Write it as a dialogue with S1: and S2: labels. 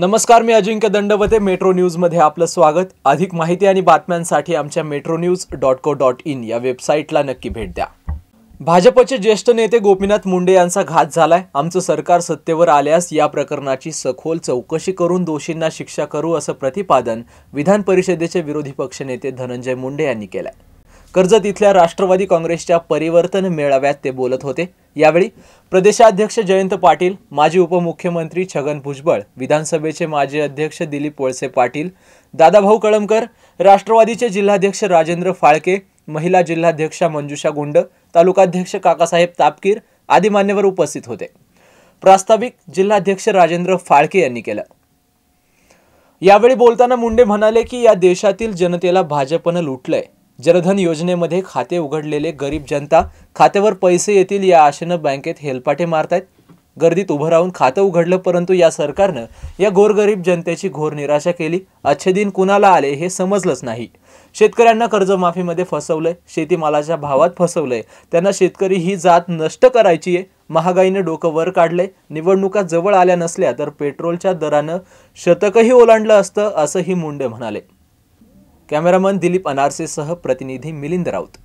S1: नमस्कार मी अजिंक्य दंडवते. मेट्रो न्यूजमध्ये आपलं स्वागत. अधिक माहिती आणि बातम्यांसाठी आमच्या metro news dot co dot in या वेबसाईटला नक्की भेट द्या. भाजपचे ज्येष्ठ नेते गोपीनाथ मुंडे यांचा घात झालाय. आमचं सरकार सत्तेवर आल्यास या प्रकरणाची सखोल चौकशी करून दोषींना शिक्षा करू असं प्रतिपादन विधान परिषदेचे विरोधी पक्षनेते धनंजय मुंडे यांनी केलंय. कर्जत इथल्या राष्ट्रवादी काँग्रेसच्या परिवर्तन मेळाव्यात ते बोलत होते. यावेळी प्रदेशाध्यक्ष जयंत पाटील माजी उपमुख्यमंत्री छगन भुजबळ विधानसभेचे माजी अध्यक्ष दिलीप वळसे पाटील दादाभाऊ कळमकर राष्ट्रवादीचे जिल्हाध्यक्ष राजेंद्र फाळके महिला जिल्हाध्यक्षा मंजुषा गुंड तालुकाध्यक्ष काकासाहेब तापकीर आदी मान्यवर उपस्थित होते. प्रास्ताविक जिल्हाध्यक्ष राजेंद्र फाळके यांनी केलं. यावेळी बोलताना मुंडे म्हणाले की या देशातील जनतेला भाजपनं लुटलंय. जनधन योजनेमध्ये खाते उघडलेले गरीब जनता खात्यावर पैसे येतील या आशेनं बँकेत हेलपाटे मारतायत. गर्दीत उभं राहून खातं उघडलं परंतु या सरकारनं या गोरगरीब जनतेची घोर निराशा केली. अच्छे दिन कुणाला आले हे समजलंच नाही. शेतकऱ्यांना कर्जमाफीमध्ये फसवलंय शेतीमालाच्या भावात फसवलंय. त्यांना शेतकरी ही जात नष्ट करायची आहे. महागाईनं डोकं वर काढलंय. निवडणुका जवळ आल्या नसल्या तर पेट्रोलच्या दरानं शतकही ओलांडलं असतं असंही मुंडे म्हणाले. कॅमेरामन दिलीप अनारसेसह प्रतिनिधी मिलिंद राऊत.